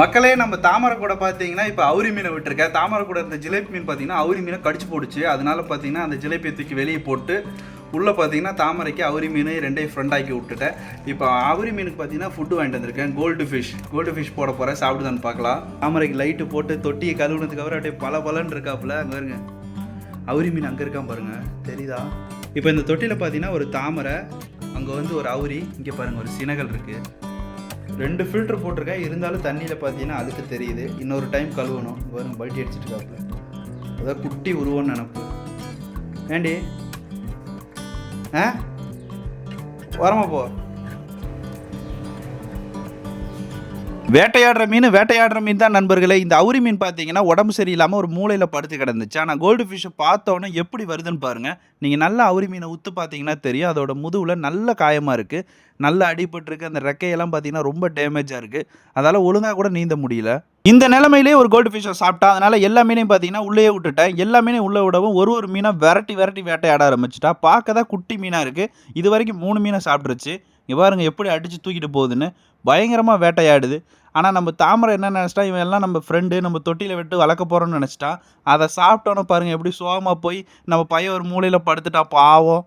மக்களே நம்ம தாமரை கூட பார்த்தீங்கன்னா இப்போ அவுரி மீனை விட்டுருக்கேன். தாமரை கூட இருந்த ஜிலேபி மீன் பார்த்தீங்கன்னா அவுரி மீனை கடிச்சு போடுச்சு. அதனால பார்த்தீங்கன்னா அந்த ஜிலேபியை தூக்கி வெளியே போட்டு உள்ளே பார்த்தீங்கன்னா தாமரைக்கு அவுரி மீன் ரெண்டையும் ஃப்ரெண்ட் ஆக்கி விட்டுட்டேன். இப்போ அவுரி மீனுக்கு பார்த்தீங்கன்னா ஃபுட்டு வாங்கிட்டு வந்திருக்கேன். கோல்டு ஃபிஷ் கோல்டு ஃபிஷ் போட போகிறேன் சாப்பிடுதான்னு பார்க்கலாம். தாமரைக்கு லைட்டு போட்டு தொட்டியை கழுவுனதுக்கப்புறம் அப்படியே பல பலன்னு இருக்காப்புல அங்கே இருங்க அவுரி மீன் அங்கே இருக்கான் பாருங்கள் தெரியுதா? இப்போ இந்த தொட்டியில் பார்த்தீங்கன்னா ஒரு தாமரை அங்கே வந்து ஒரு அவுரி இங்கே பாருங்கள் ஒரு சினகல் இருக்குது ரெண்டு ஃபில்டர் போட்டிருக்கேன். இருந்தாலும் தண்ணியில் பார்த்தீங்கன்னா அதுக்கு தெரியுது. இன்னொரு டைம் கழுவணும். வரும் பல்ட்டி அடிச்சிட்டு இருக்காப்புல. அதான் குட்டி உருவம்னு நினப்பு ஏண்டி? ஆ? வரமா போ. வேட்டையாடுற மீன் வேட்டையாடுற மீன் தான் நண்பர்களே. இந்த அவுரி மீன் பார்த்தீங்கன்னா உடம்பு சரியில்லாமல் ஒரு மூலையில் படுத்து கிடந்துச்சு. ஆனால் கோல்டு ஃபிஷ்ஷை பார்த்தோன்னே எப்படி வருதுன்னு பாருங்கள் நீங்கள் நல்ல அவுரி மீனை உத்து பார்த்தீங்கன்னா தெரியும். அதோட முதுகில் நல்ல காயமாக இருக்குது நல்ல அடிபட்டிருக்கு. அந்த ரெக்கையெல்லாம் பார்த்தீங்கன்னா ரொம்ப டேமேஜாக இருக்குது அதால் ஒழுங்காக கூட நீந்த முடியல. இந்த நிலமையிலே ஒரு கோல்டு ஃபிஷ்ஷை சாப்பிட்டா அதனால் எல்லா மீனையும் பார்த்தீங்கன்னா உள்ளே விட்டுட்டேன். எல்லா மீனையும் உள்ளே விடவும் ஒரு ஒரு மீனை விரட்டி விரட்டி வேட்டையாட ஆரம்பிச்சிட்டா. பார்க்க தான் குட்டி மீனாக இருக்குது இது வரைக்கும் மூணு மீனை சாப்பிட்ருச்சு இங்கே பாருங்கள் எப்படி அடித்து தூக்கிட்டு போகுதுன்னு பயங்கரமாக வேட்டையாடுது. ஆனால் நம்ம தாமரை என்ன நினச்சிட்டா இவன் எல்லாம் நம்ம ஃப்ரெண்டு நம்ம தொட்டியில் விட்டு வளர்க்க போகிறோம்னு நினச்சிட்டா அதை சாப்பிட்டோன்னு பாருங்கள் எப்படி சோகமாக போய் நம்ம பையன் ஒரு மூலையில் படுத்துட்டா பாவம்.